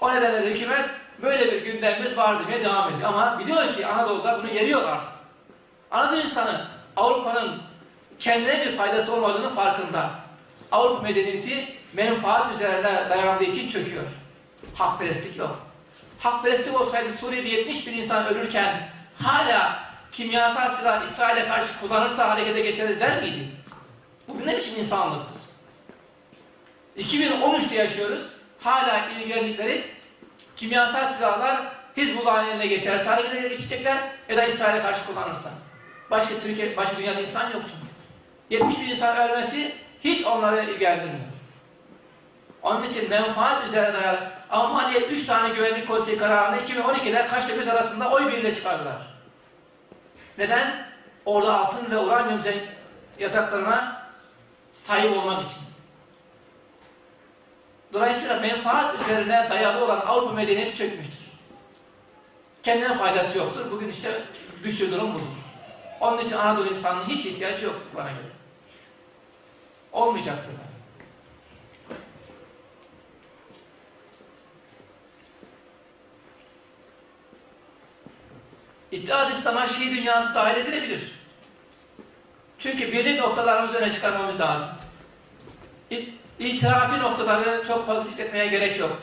O nedenle hükümet böyle bir gündemimiz var demeye devam ediyor. Ama biliyor ki Anadolu'da bunu yeriyor artık. Anadolu insanı Avrupa'nın kendine bir faydası olmadığının farkında. Avrupa medeniyeti menfaat üzerine dayandığı için çöküyor. Hakperestlik yok. Hakperestlik olsaydı Suriye'de 70 bin insan ölürken hala kimyasal silah İsrail'e karşı kullanırsa harekete geçeriz der miydi? Bu ne biçim insanlıktır? 2013'te yaşıyoruz. Hala ilgilendikleri kimyasal silahlar Hizbullah'ın eline geçerse harekete geçecekler ya da İsrail'e karşı kullanırsa. Başka Türkiye, başka dünyada insan yok çünkü. 70 bin insan ölmesi hiç onları ilgilendirmiyor. Onun için menfaat üzerine dayalı Almanya 3 tane güvenlik konseyi kararını 2012'de kaçta göz arasında oy birliğiyle çıkardılar. Neden? Orada altın ve uranyum yataklarına sahip olmak için. Dolayısıyla menfaat üzerine dayalı olan Avrupa medeniyeti çökmüştür. Kendine faydası yoktur. Bugün işte düştüğü durum budur. Onun için Anadolu insanının hiç ihtiyacı yoktur bana göre. Olmayacaktır. Yani. İttihat İslam'a Şii dünyası dahil edilebilir. Çünkü birlik noktalarımızı öne çıkarmamız lazım. İtirafi noktaları çok fazla zikretmeye gerek yok.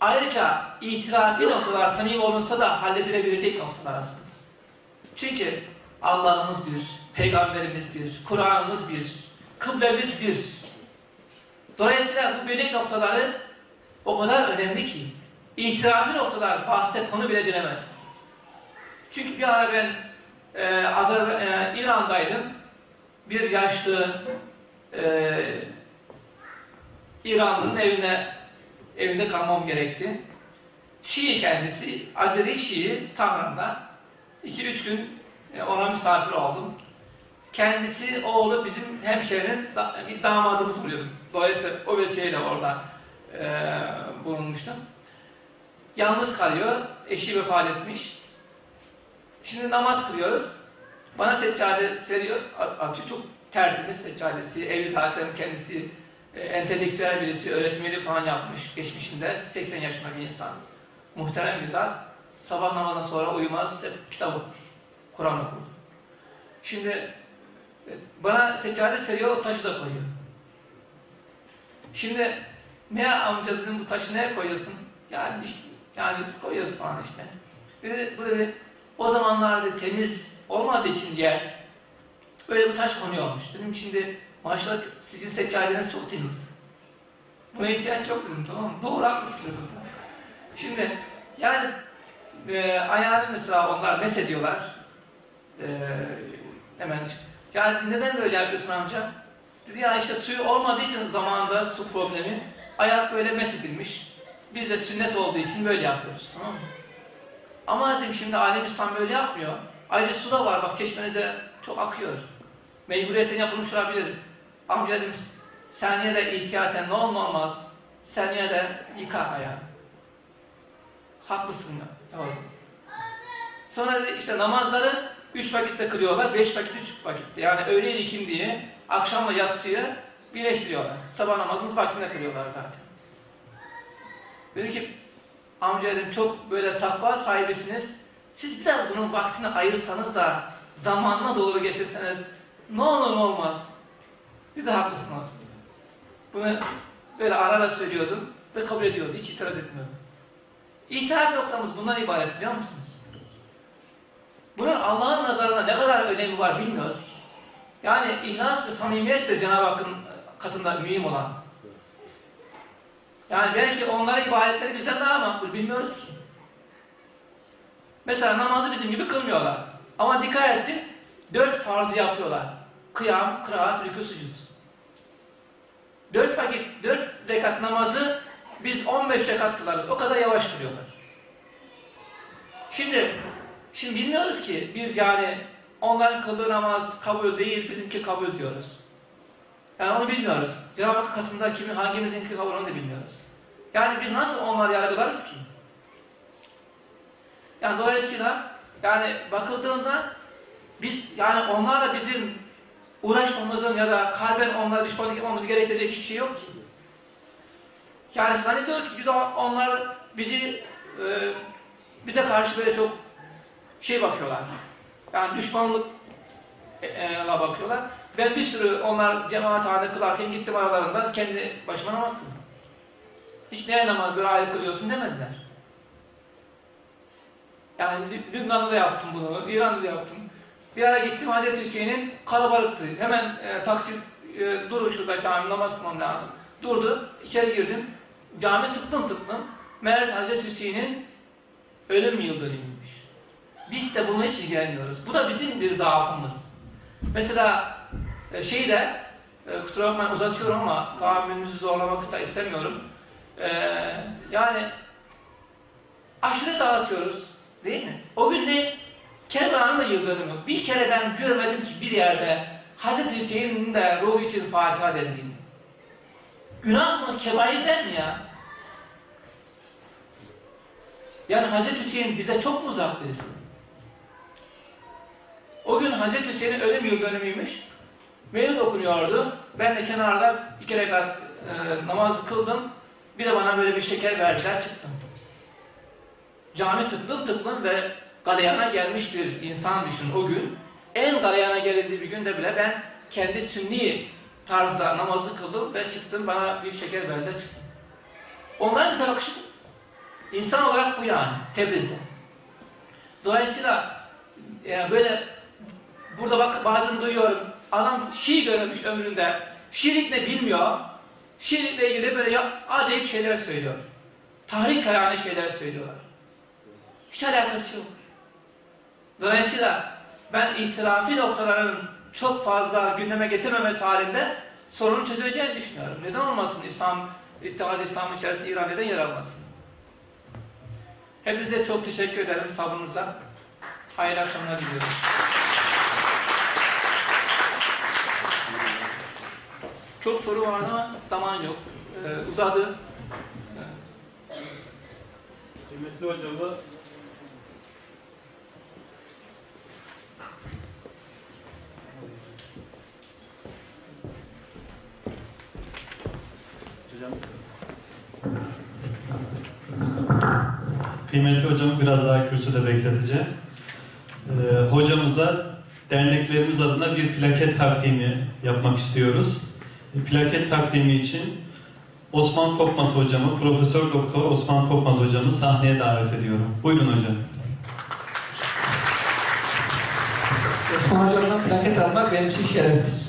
Ayrıca itirafi noktalar samimi olunsa da halledilebilecek noktalar aslında. Çünkü Allah'ımız bir, Peygamberimiz bir, Kur'an'ımız bir, kıblemiz bir. Dolayısıyla bu birlik noktaları o kadar önemli ki itirafi noktalar bahse konu bile edilemez. Çünkü bir ara ben e, e, İran'daydım. Bir yaşlı e, İranlı'nın evine evinde kalmam gerekti. Şii kendisi, Azeri Şii Tahran'da. 2-3 gün e, ona misafir oldum. Kendisi oğlu bizim hemşerinin da, bir damadımız oluyordu. Dolayısıyla o vesileyle orada e, bulunmuştum. Yalnız kalıyor. Eşi vefat etmiş. Şimdi namaz kılıyoruz. Bana seccade seriyor, atıyor. Çok tertemiz seccadesi. Evi zaten kendisi e, entelektüel birisi, öğretmeni falan yapmış geçmişinde. 80 yaşında bir insan. Muhterem bir zat. Sabah namazından sonra uyumaz, hep kitap okur. Kur'an okur. Şimdi e, bana seccade seriyor, o taşı da koyuyor. Şimdi ne amca dedim bu taşı neye koyuyorsun? Yani işte, yani biz koyuyoruz falan işte. Dedi, bu dedi, o zamanlarda temiz olmadığı için yer böyle bir taş konuyormuş. Dedim ki şimdi maşallah sizin seccadeniz çok temiz. Buna ihtiyaç yok dedim tamam mı? Doğru haklısın dedim. Şimdi yani e, ayağını mesela onlar mesediyorlar. E, hemen işte. Yani neden böyle yapıyorsun amca? Dedi ya işte suyu olmadığı için zamanında su problemi ayak böyle mesedilmiş. Biz de sünnet olduğu için böyle yapıyoruz tamam mı? Ama dedim şimdi alem İslam böyle yapmıyor. Ayrıca su da var bak çeşmenize çok akıyor. Mecburiyetten yapılmış olabilir. Amca dedim sen ya da ihtiyaten ne olmaz. Sen ya da yıka ayağı. Haklısın ya. Yavrum. Sonra işte namazları üç vakitte kılıyorlar. Beş vakit üç vakitte. Yani öğle ile ikim diye akşamla yatsıyı birleştiriyorlar. Sabah namazını vaktinde kılıyorlar zaten. Dedi ki amca dedim çok böyle takva sahibisiniz. Siz biraz bunun vaktini ayırsanız da zamanına doğru getirseniz ne olur ne olmaz. Bir de haklısın o. Bunu böyle ara ara söylüyordum ve kabul ediyordu. Hiç itiraz etmiyordu. İtiraf noktamız bundan ibaret biliyor musunuz? Bunun Allah'ın nazarına ne kadar önemi var bilmiyoruz ki. Yani ihlas ve samimiyet de Cenab-ı Hakk'ın katında mühim olan. Yani belki onların ibadetleri bizden daha makbul, bilmiyoruz ki. Mesela namazı bizim gibi kılmıyorlar. Ama dikkat ettim, dört farzı yapıyorlar. Kıyam, kıraat, rükû, sucud. Dört vakit, dört rekat namazı biz 15 rekat kılarız. O kadar yavaş kılıyorlar. Şimdi, şimdi bilmiyoruz ki biz yani onların kıldığı namaz kabul değil, bizimki kabul diyoruz. Yani onu bilmiyoruz. Cenab-ı Hak katında kimi, hangimizinki kabul onu da bilmiyoruz. Yani biz nasıl onları yargılarız ki? Yani dolayısıyla yani bakıldığında biz yani onlarla bizim uğraşmamızın ya da kalben onlara düşmanlık yapmamız gerektirecek hiçbir şey yok ki. Yani zannediyoruz ki biz onlar bizi e, bize karşı böyle çok şey bakıyorlar. Yani düşmanlık e, e, la bakıyorlar. Ben bir sürü onlar cemaat halinde kılarken gittim aralarında kendi başıma namaz kıldım. Hiç neye namaz böyle ayrı kılıyorsun demediler. Yani Lü- Lübnan'da da yaptım bunu, İran'da da yaptım. Bir ara gittim Hazreti Hüseyin'in kalabalıktı. Hemen e, taksi e, durun şurada cami namaz kılmam lazım. Durdu, içeri girdim. Cami tıklım tıklım. Meğer Hazreti Hüseyin'in ölüm yıl dönümüymüş. Biz de bununla hiç ilgilenmiyoruz. Bu da bizim bir zaafımız. Mesela e, şeyi de e, kusura bakmayın uzatıyorum ama tahammülünüzü zorlamak da istemiyorum. E, yani aşure dağıtıyoruz. Değil mi? O gün ne? Kerbela'nın da yıl dönümü. Bir kere ben görmedim ki bir yerde Hazreti Hüseyin'in de ruhu için Fatiha dendiğini. Günah mı? Kebairden mi ya? Yani Hazreti Hüseyin bize çok mu uzak birisi? O gün Hazreti Hüseyin'in ölüm yıl dönümüymüş. Mevlid okunuyordu. Ben de kenarda iki rekat e, namaz kıldım. Bir de bana böyle bir şeker verdiler çıktım. Cami tıklım tıklım ve galeyana gelmiş bir insan düşün o gün. En galeyana gelindiği bir günde bile ben kendi sünni tarzda namazı kıldım ve çıktım bana bir şeker verdiler çıktım. Onlar bize bakışı insan olarak bu yani Tebriz'de. Dolayısıyla yani böyle burada bak bazen duyuyorum adam Şii görmüş ömründe Şiilik ne bilmiyor. Şiilikle ilgili böyle ya, acayip şeyler söylüyor. Tarih kararlı şeyler söylüyorlar. Hiç alakası yok. Dolayısıyla ben ihtilafi noktaların çok fazla gündeme getirmemesi halinde sorunun çözüleceğini düşünüyorum. Neden olmasın İslam, İttihat İslam içerisinde İran neden yer almasın? Hepinize çok teşekkür ederim sabrınıza. Hayırlı akşamlar diliyorum. Çok soru vardı ama zaman yok. Ee, uzadı. Kıymetli hocam Kıymetli hocamı biraz daha kürsüde bekleteceğim. Ee, hocamıza derneklerimiz adına bir plaket takdimi yapmak istiyoruz. Plaket takdimi için Osman Korkmaz hocamı, Profesör Doktor Osman Korkmaz hocamı sahneye davet ediyorum. Buyurun hocam. Osman Hocam'dan plaket almak benim için şereftir.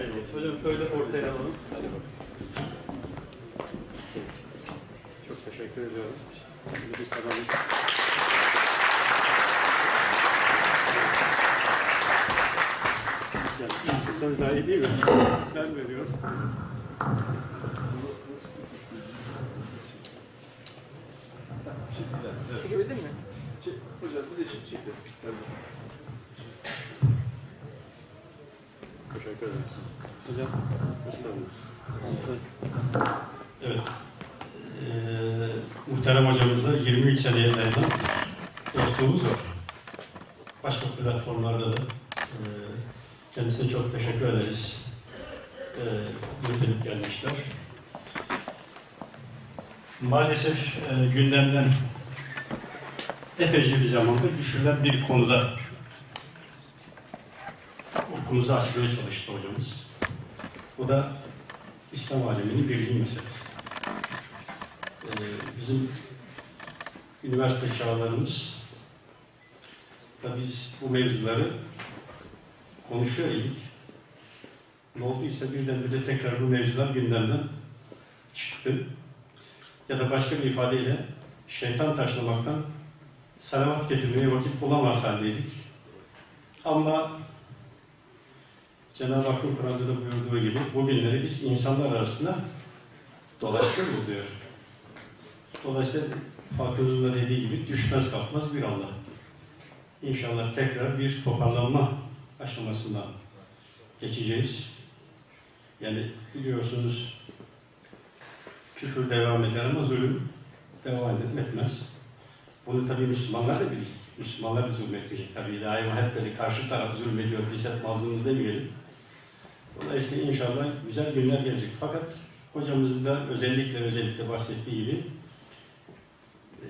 Evet, hocam şöyle ortaya alalım. Çok teşekkür ediyorum. Şimdi bir saralım. Yani siz istiyorsanız daha iyi değil mi? Ben veriyorum. Çekebildin mi? Hocam bir de şimdi çekelim. Sen de. Teşekkür ederiz. Hocam, estağfurullah. Evet. Ee, muhterem hocamızla 23 seneye dayanan dostluğumuz var. Başka platformlarda da e, kendisine çok teşekkür ederiz. E, gelmişler. Maalesef e, gündemden epeyce bir zamandır düşürülen bir konuda ufkumuzu açmaya çalıştı hocamız. O da İslam aleminin birliği meselesi. Ee, bizim üniversite çağlarımız da biz bu mevzuları konuşuyor idik. Ne olduysa birdenbire tekrar bu mevzular gündemden çıktı. Ya da başka bir ifadeyle şeytan taşlamaktan salavat getirmeye vakit bulamaz haldeydik. Ama Cenab-ı Hakk'ın Kur'an'da da buyurduğu gibi bugünleri biz insanlar arasında dolaşıyoruz diyor. Dolayısıyla halkımızın da dediği gibi düşmez kalkmaz bir Allah. İnşallah tekrar bir toparlanma aşamasından geçeceğiz. Yani biliyorsunuz küfür devam eder ama zulüm devam etmez. Bunu tabii Müslümanlar da bilecek. Müslümanlar da zulmetmeyecek. Tabii daima hep böyle karşı taraf zulmediyor, biz hep mazlumuz demeyelim. Dolayısıyla inşallah güzel günler gelecek. Fakat hocamızın da özellikle özellikle bahsettiği gibi e,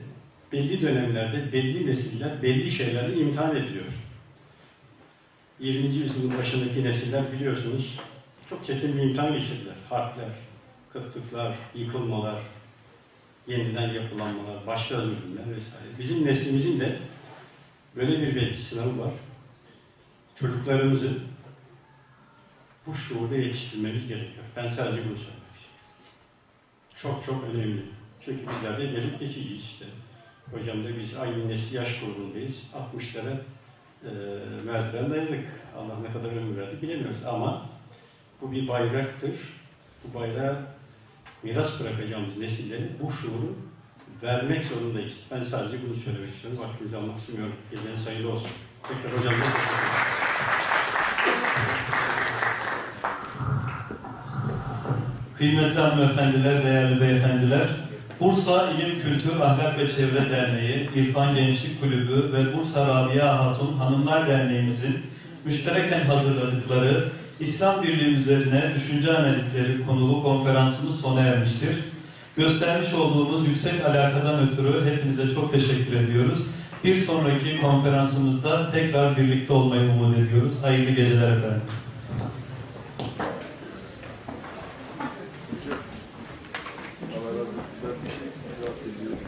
belli dönemlerde belli nesiller belli şeylerle imtihan ediliyor. 20. yüzyılın başındaki nesiller biliyorsunuz çok çetin bir imtihan geçirdiler. Harpler, kıtlıklar, yıkılmalar, yeniden yapılanmalar, başka zulümler vesaire. Bizim neslimizin de böyle bir belki sınavı var. Çocuklarımızı bu şuurda yetiştirmemiz gerekiyor. Ben sadece bunu söylemek. Çok çok önemli. Çünkü bizler de gelip geçiciyiz işte. Hocam da biz aynı nesil yaş grubundayız. 60'lara e, merdiven dayadık. Allah ne kadar ömür verdi bilemiyoruz ama bu bir bayraktır. Bu bayrağı miras bırakacağımız nesillere bu şuuru vermek zorundayız. Ben sadece bunu söylemek istiyorum. Vaktinizi almak istemiyorum. Geceniz hayırlı olsun. Tekrar hocam da teşekkür ederim. Kıymetli hanımefendiler, değerli beyefendiler, Bursa İlim Kültür Ahlak ve Çevre Derneği, İrfan Gençlik Kulübü ve Bursa Rabia Hatun Hanımlar Derneğimizin müştereken hazırladıkları İslam Birliği üzerine düşünce analizleri konulu konferansımız sona ermiştir. Göstermiş olduğumuz yüksek alakadan ötürü hepinize çok teşekkür ediyoruz. Bir sonraki konferansımızda tekrar birlikte olmayı umut ediyoruz. Hayırlı geceler efendim. Allah razı olsun. Ben bir şey itiraf ediyorum.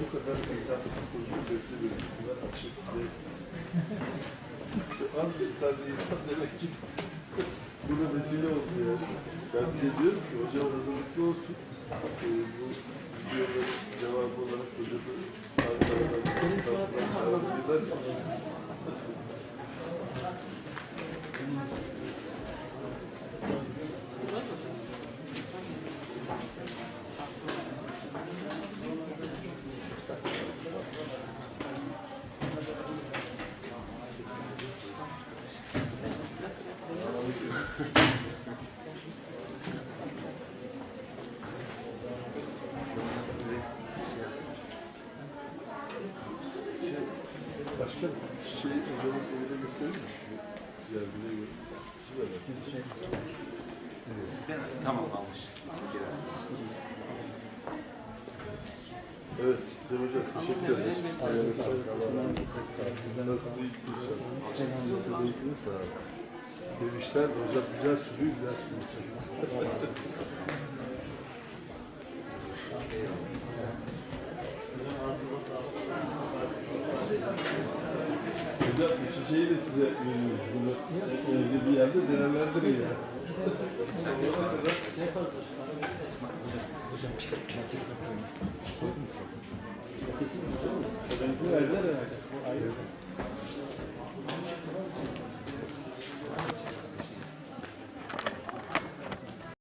Bu kadar kitap huzur sözlü bir bu kadar açık ve az miktarda insan demek ki buna vesile oldu yani. Ben de diyorum ki hocam hazırlıklı olsun. Ee, bu videoların cevabı olarak hocaları Ankara'dan, İstanbul'dan çağırıyorlar. Şey, başka bir şey hocamın evine gösterir mi? Yerine göre. Süper. Tamam almış. Evet, Cem Hocam teşekkür ederiz. Ayağınız sağlık. Nasıl iyisiniz inşallah? Siz de iyisiniz sağ olun. Demişler hocam güzel sürüyor, güzel sürüyor. Hocam çiçeği de size veriyoruz. Bunu evde bir yerde değerlendirin ya. Hocam